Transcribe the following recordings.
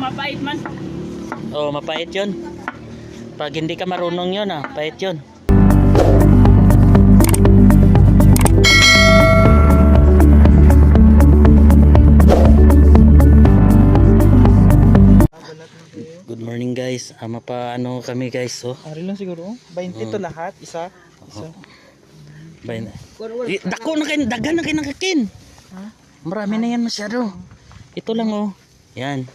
mapait man. Oh, mapait yun. Pag hindi ka marunong yun, ah, pait yun. Good morning guys. Ama pa ano kami guys, oh. Ari lang siguro. 20 to lahat, isa. Isa. Bayan. Eh, dako na kayo, dagan na kayo nakakin. Marami na yan masyado. Ito lang oh. Yan.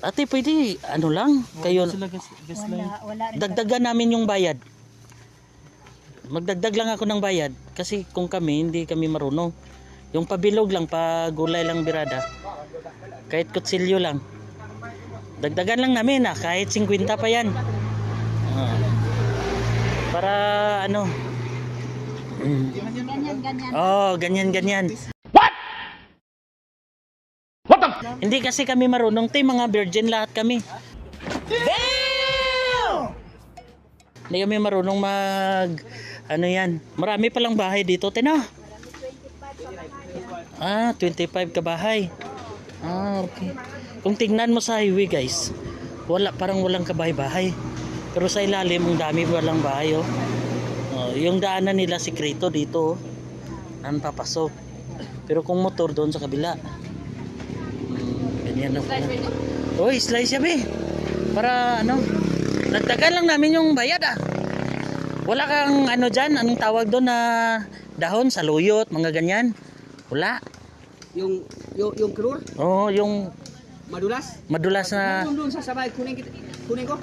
Ate, pwede, ano lang, kayo, gas, gas line. dagdagan namin yung bayad. Magdagdag lang ako ng bayad kasi kung kami hindi kami marunong. Yung pabilog lang, pagulay lang birada. Kahit kutsilyo lang. Dagdagan lang namin ah, kahit 50 pa yan. Ah. para ano? Mm. Ganyan, ganyan. Oh, ganyan ganyan. Hindi kasi kami marunong, te, mga virgin lahat kami. Hindi kami marunong mag ano yan. Marami palang bahay dito, te na. Ah, 25 ka bahay. Ah, okay. Kung tingnan mo sa highway, guys, wala parang walang kabahay-bahay. Pero sa ilalim, ang dami walang bahay, oh. Oh, yung daanan nila sikreto dito, oh. Ang papasok. Pero kung motor doon sa kabila. Ganyan na pala. Uy, slice yan eh. Para ano, nagtagal lang namin yung bayad ah. Wala kang ano dyan, anong tawag doon na dahon, saluyot, mga ganyan. Wala. Yung yung yung krur, Oo, yung madulas. madulas na... Doon doon sa sabay kuning kita- kuning ko.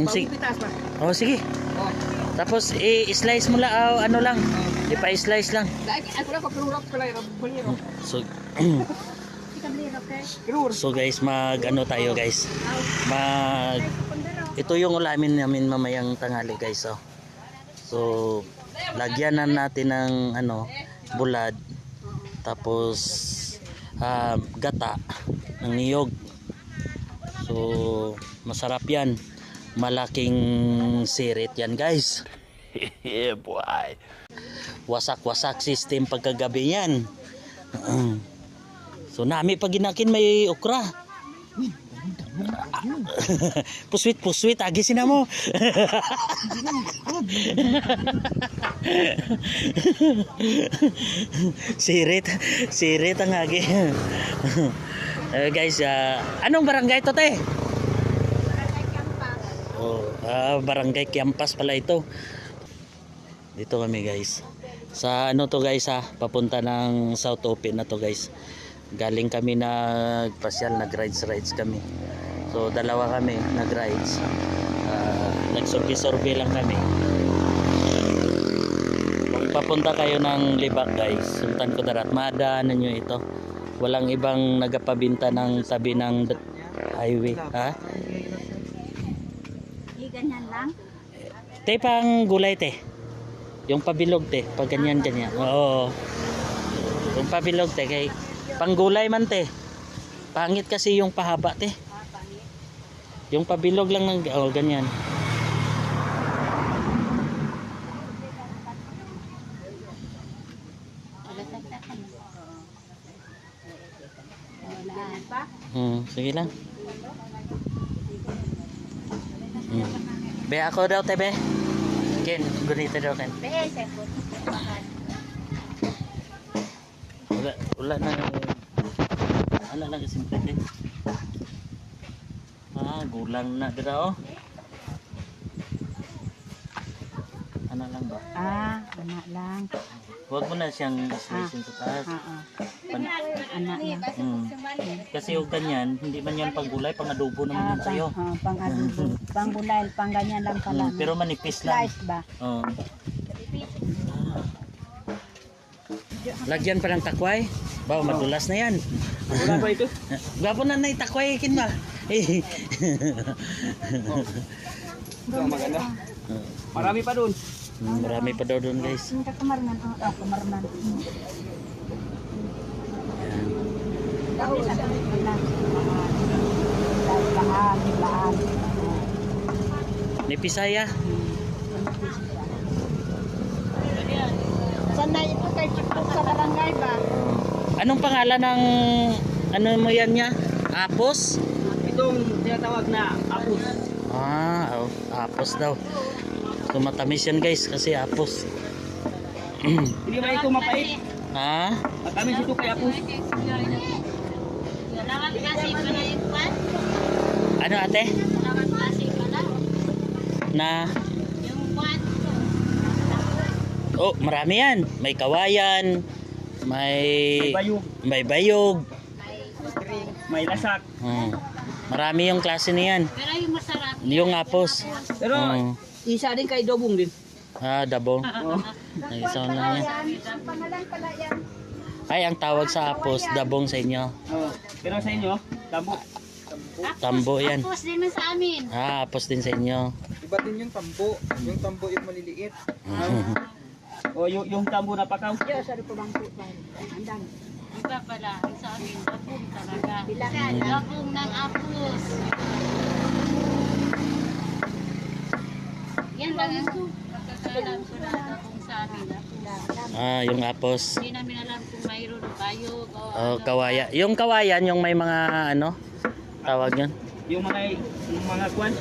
Yung si... Pagupitas pa. Oh, sige. Oh. Tapos i-slice mo lang, ah, ano lang. Ipa-slice lang. Dai ako na ko krur ako pala yung buliro. So, okay? Krur. so guys, mag ano tayo guys. Mag ito yung ulamin namin mamayang tanghali guys oh. So lagyan na natin ng ano bulad tapos ah, gata ng niyog. So masarap yan. Malaking sirit yan guys. yeah boy. Wasak-wasak system pagkagabi yan. So nami pag ginakin may okra. puswit puswit agi sina mo. sirit sirit ang agi. Eh, guys, ah, anong barangay to te? Oh, ah, barangay Kiampas pala ito. Dito kami guys. Sa ano to guys ha, papunta ng South Open na to guys. Galing kami nagpasyal, nag-rides rides kami. So dalawa kami nag-rides. Uh, Nagsurvey-survey lang kami. Kung papunta kayo ng Libak guys, Sultan Kudarat, madaanan nyo ito. Walang ibang nagapabinta ng tabi ng highway. Ha? Ganyan lang. Te, pang gulay te. Yung pabilog te, pag ganyan ganyan. Oo. Yung pabilog te, kay pang gulay man te. Pangit kasi yung pahaba te. Yung pabilog lang ng, oh, ganyan. Hmm, sige lang. Hmm. Be, ako daw te, be. Ken, gunita daw ken. Po. Wala, wala na. Wala lang kasi simple eh. Ah, gulang na dira oh. Ano lang ba? Ah, anak lang. Huwag mo na siyang slice sa taas. Oo. Pan- Anak lang. hmm. Kasi yung ganyan, hindi man yan pang gulay, pang adobo naman Ah, yan sa'yo. oh, pang adobo. pang bulay, pang ganyan lang pala. Hmm, pero manipis lang. Slice ba? Oh. Lagyan pa ng takway. Ba, madulas na yan. Wala pa ito. Gwapo na na itakway kin ba? Eh. Ito ang maganda. Marami pa doon. Hmm, Marami pa daw doon guys. Hindi ka kamarman. Oo, oh, kamarman. Dahil sa. Laan, laan. Ni Pisaya. Sanay ito kay Chipok sa barangay ba? Anong pangalan ng ano mo yan niya? Apos? Itong tinatawag na apos. Ah, oh, apos daw. So matamis yan guys kasi apos. Hindi ba ito mapait? ha? Matamis ito kay apos. Ano ate? Na. Oh, marami yan. May kawayan, may bayog, may bayog. may lasak. Hmm. Marami yung klase niyan. Pero yung masarap. Yung apos. Pero Hmm. isa din kay dobong din. Ah, dabong. Oh. Ay, isa na yan. Ay, ang tawag sa apos, dabong sa inyo. Oh. Pero sa inyo, tambo. Tambo yan. Tapos din man sa amin. Ah, apos din sa inyo. Iba din yung tambo. Yung tambo yung maliliit. O yung, yung tambo na pakaw. Iba pala. Sa amin. Labong talaga. Labong ng apos. Yan lang ang pagkakalam ko na labong sa amin. Ah, yung apos. Hindi namin alam kung mayroon o bayog o Oh, kawaya. Yung kawayan, yung may mga ano, tawag yun. Yung mga yung mga kwan.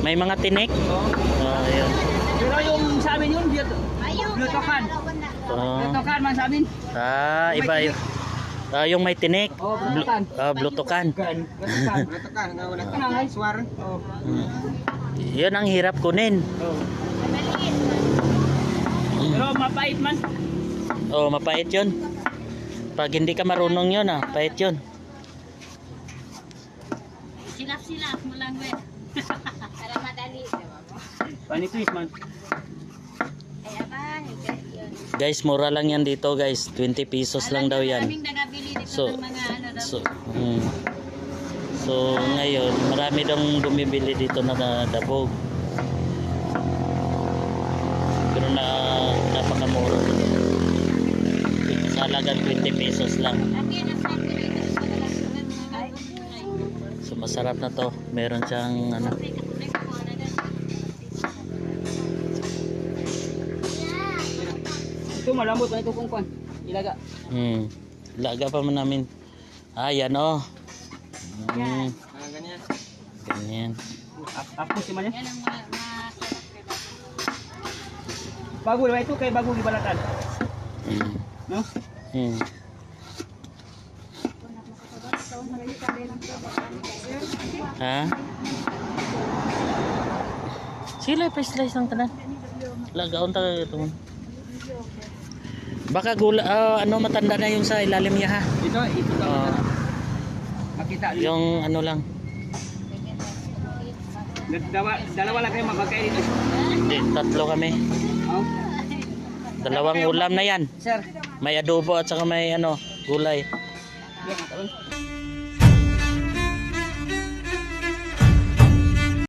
May mga tinik. Oh. Oh, yun. Pero yung sa amin yun, biyot. Biyot Oh. Man sa amin. Ah, iba yun. Ah, yung may tinik. Oh, Blu- blutukan. ah, blutukan. Blutukan. Blutukan. Wala swar. Oh. Hmm. Yun ang hirap kunin. Oh. Pero mapait man. Oh, mapait yun. Pag hindi ka marunong yun, ah, pait yun. Silap-silap mo lang, we. Para madali. Panipis man. Guys, mura lang yan dito, guys. 20 pesos lang daw yan. Dito So- ng mga ano daw. So, hmm. so ngayon, marami daw bumibili dito na dabog. Pero na napakamura. Sa halagang 20 pesos lang. Dito. So masarap na to. Meron siyang ano Ito malambot na ito kung kwan. Ilaga. Hmm. Laga pa man namin. Ah, yan oh. Hmm. Ah, ganyan. Ganyan. Ap- Apos si man yan. Ang diba? Bago ba ito kay bago gibalatan. Hmm. No? Hmm. Ha? Sila pa slice ng tanan. Lagaon ta ito. Baka gula ah, ano matanda na yung sa ilalim niya ha. Ito, ito daw. Ah, Makita niyo. yung ano lang. Dalawa, dalawa lang kayo magkakain dito. Hindi, tatlo kami. Oh. Dalawang ulam na yan. Sir. May adobo at saka may ano, gulay. Karon.